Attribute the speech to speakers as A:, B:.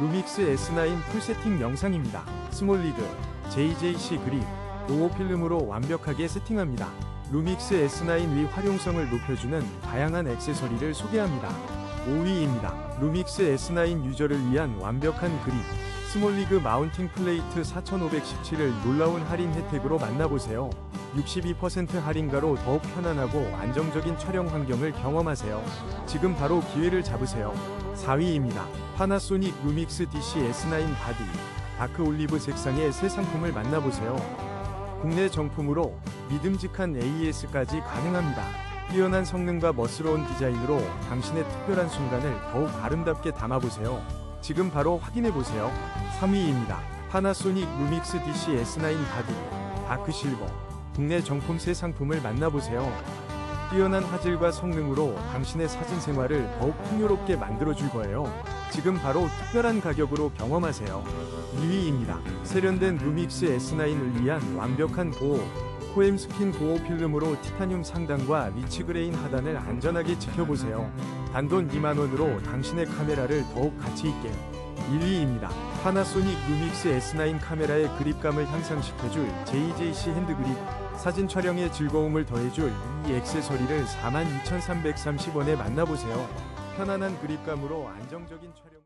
A: 루믹스 S9 풀세팅 영상입니다. 스몰리드, JJC 그립, 보호 필름으로 완벽하게 세팅합니다. 루믹스 S9 위 활용성을 높여주는 다양한 액세서리를 소개합니다. 5위입니다. 루믹스 S9 유저를 위한 완벽한 그립. 스몰리그 마운팅 플레이트 4517을 놀라운 할인 혜택으로 만나보세요. 62% 할인가로 더욱 편안하고 안정적인 촬영 환경을 경험하세요. 지금 바로 기회를 잡으세요. 4위입니다. 파나소닉 루믹스 DC S9 바디. 다크 올리브 색상의 새 상품을 만나보세요. 국내 정품으로 믿음직한 AES까지 가능합니다. 뛰어난 성능과 멋스러운 디자인으로 당신의 특별한 순간을 더욱 아름답게 담아보세요. 지금 바로 확인해보세요. 3위입니다. 파나소닉 루믹스 DC S9 바디 다크 실버 국내 정품 새 상품을 만나보세요. 뛰어난 화질과 성능으로 당신의 사진 생활을 더욱 풍요롭게 만들어줄 거예요. 지금 바로 특별한 가격으로 경험하세요. 2위입니다. 세련된 루믹스 S9을 위한 완벽한 보호. 코엠 스킨 보호 필름으로 티타늄 상단과 리치 그레인 하단을 안전하게 지켜보세요. 단돈 2만원으로 당신의 카메라를 더욱 가치 있게. 1위입니다. 파나소닉 루믹스 S9 카메라의 그립감을 향상시켜줄 JJC 핸드그립. 사진 촬영에 즐거움을 더해줄 이 액세서리를 42,330원에 만나보세요. 편안한 그립감으로 안정적인 촬영.